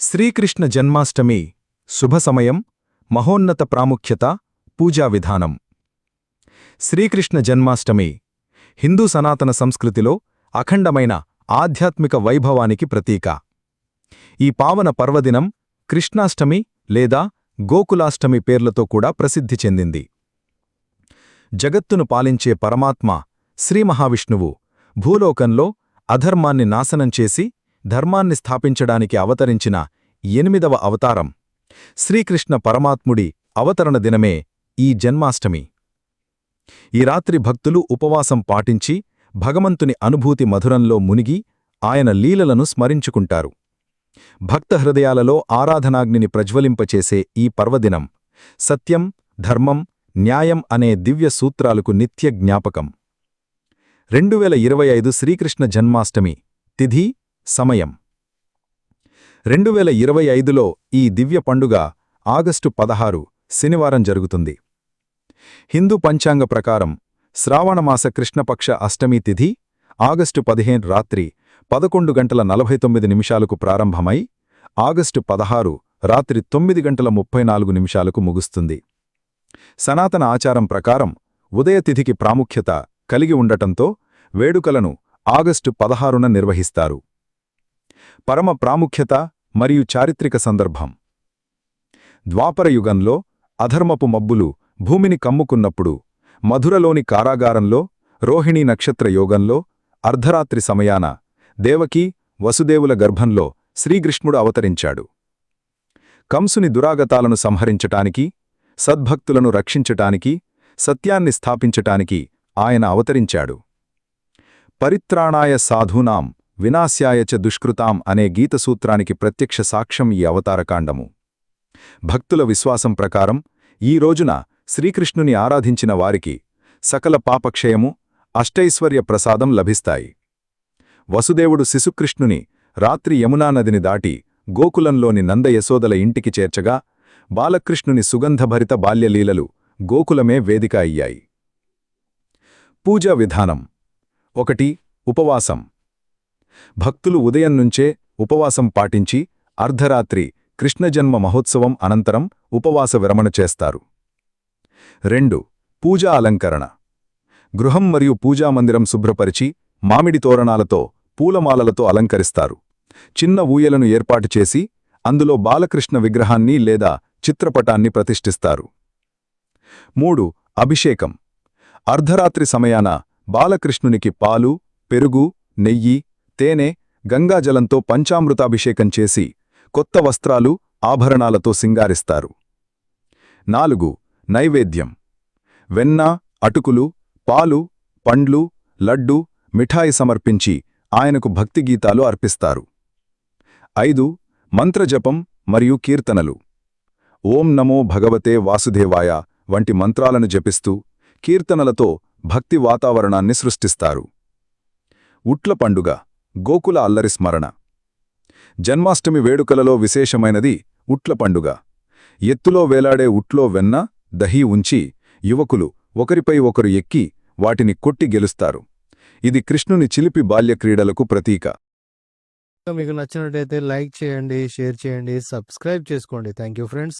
శ్రీకృష్ణ జన్మాష్టమి శుభ సమయం మహోన్నత ప్రాముఖ్యత పూజా విధానం. శ్రీకృష్ణ జన్మాష్టమి హిందూ సనాతన సంస్కృతిలో అఖండమైన ఆధ్యాత్మిక వైభవానికి ప్రతీక. ఈ పావన పర్వదినం కృష్ణాష్టమి లేదా గోకులాష్టమి పేర్లతో కూడా ప్రసిద్ధి చెందింది. జగత్తును పాలించే పరమాత్మ శ్రీమహావిష్ణువు భూలోకంలో అధర్మాన్ని నాశనం చేసి ధర్మాన్ని స్థాపించడానికి అవతరించిన ఎనిమిదవ అవతారం. శ్రీకృష్ణ పరమాత్ముడి అవతరణ దినమే ఈ జన్మాష్టమి. ఈ రాత్రి భక్తులు ఉపవాసం పాటించి భగవంతుని అనుభూతి మధురంలో మునిగి ఆయన లీలలను స్మరించుకుంటారు. భక్త హృదయాలలో ఆరాధనాగ్నిని ప్రజ్వలింపచేసే ఈ పర్వదినం సత్యం ధర్మం న్యాయం అనే దివ్య సూత్రాలకు నిత్య జ్ఞాపకం. రెండు వేల ఇరవై ఐదు శ్రీకృష్ణ జన్మాష్టమి తిథి సమయం. రెండు వేల ఇరవై ఐదులో ఈ దివ్య పండుగ ఆగస్టు పదహారు శనివారం జరుగుతుంది. హిందూ పంచాంగ ప్రకారం శ్రావణమాస కృష్ణపక్ష అష్టమి తిథి ఆగస్టు పదిహేను రాత్రి పదకొండు గంటల నలభై తొమ్మిది నిమిషాలకు ప్రారంభమై ఆగస్టు పదహారు రాత్రి తొమ్మిది గంటల ముప్పై నాలుగు నిమిషాలకు ముగుస్తుంది. సనాతన ఆచారం ప్రకారం ఉదయతిథికి ప్రాముఖ్యత కలిగి ఉండటంతో వేడుకలను ఆగస్టు పదహారున నిర్వహిస్తారు. పరమ ప్రాముఖ్యత మరియు చారిత్రక సందర్భం. ద్వాపరయుగంలో అధర్మపు మబ్బులు భూమిని కమ్ముకున్నప్పుడు మధురలోని కారాగారంలో రోహిణీ నక్షత్ర యోగంలో అర్ధరాత్రి సమయాన దేవకీ వసుదేవుల గర్భంలో శ్రీకృష్ణుడు అవతరించాడు. కంసుని దురాగతాలను సంహరించటానికి సద్భక్తులను రక్షించటానికి సత్యాన్ని స్థాపించటానికి ఆయన అవతరించాడు. పరిత్రాణాయ సాధూనాం వినాశ్యాయచ దుష్కృతాం అనే గీతసూత్రానికి ప్రత్యక్ష సాక్ష్యం ఈ అవతారకాండము. భక్తుల విశ్వాసం ప్రకారం ఈ రోజున శ్రీకృష్ణుని ఆరాధించిన వారికి సకల పాపక్షయము అష్టైశ్వర్య ప్రసాదం లభిస్తాయి. వసుదేవుడు శిశుకృష్ణుని రాత్రి యమునా నదిని దాటి గోకులంలోని నందయశోదల ఇంటికి చేర్చగా బాలకృష్ణుని సుగంధభరిత బాల్యలీలలు గోకులమే వేదిక అయ్యాయి. పూజా విధానం. ఒకటి ఉపవాసం. భక్తులు ఉదయం నుంచే ఉపవాసం పాటించి అర్ధరాత్రి కృష్ణజన్మ మహోత్సవం అనంతరం ఉపవాస విరమణ చేస్తారు. రెండు. పూజా అలంకరణ. గృహం మరియు పూజామందిరం శుభ్రపరిచి మామిడి తోరణాలతో పూలమాలలతో అలంకరిస్తారు. చిన్న ఊయలను ఏర్పాటు చేసి అందులో బాలకృష్ణ విగ్రహాన్ని లేదా చిత్రపటాన్ని ప్రతిష్ఠిస్తారు. మూడు. అభిషేకం. అర్ధరాత్రి సమయాన బాలకృష్ణునికి పాలు పెరుగు నెయ్యి తేనె గంగాజలంతో పంచామృతాభిషేకం చేసి కొత్త వస్త్రాలు ఆభరణాలతో సింగారిస్తారు. నాలుగు నైవేద్యం. వెన్న అటుకులు పాలు పండ్లు లడ్డు మిఠాయి సమర్పించి ఆయనకు భక్తిగీతాలు అర్పిస్తారు. ఐదు మంత్రజపం మరియు కీర్తనలు. ఓం నమో భగవతే వాసుదేవాయ వంటి మంత్రాలను జపిస్తూ కీర్తనలతో భక్తి వాతావరణాన్ని సృష్టిస్తారు. ఉట్ల పండుగ. గోకుల అల్లరి స్మరణ. జన్మాష్టమి వేడుకలలో విశేషమైనది ఉట్ల పండుగ. ఎత్తులో వేలాడే ఉట్లో వెన్న దహీ ఉంచి యువకులు ఒకరిపై ఒకరు ఎక్కి వాటిని కొట్టి గెలుస్తారు. ఇది కృష్ణుని చిలిపి బాల్యక్రీడలకు ప్రతీక. మీకు నచ్చినట్టయితే లైక్ చేయండి షేర్ చేయండి సబ్స్క్రైబ్ చేసుకోండి. Thank you friends.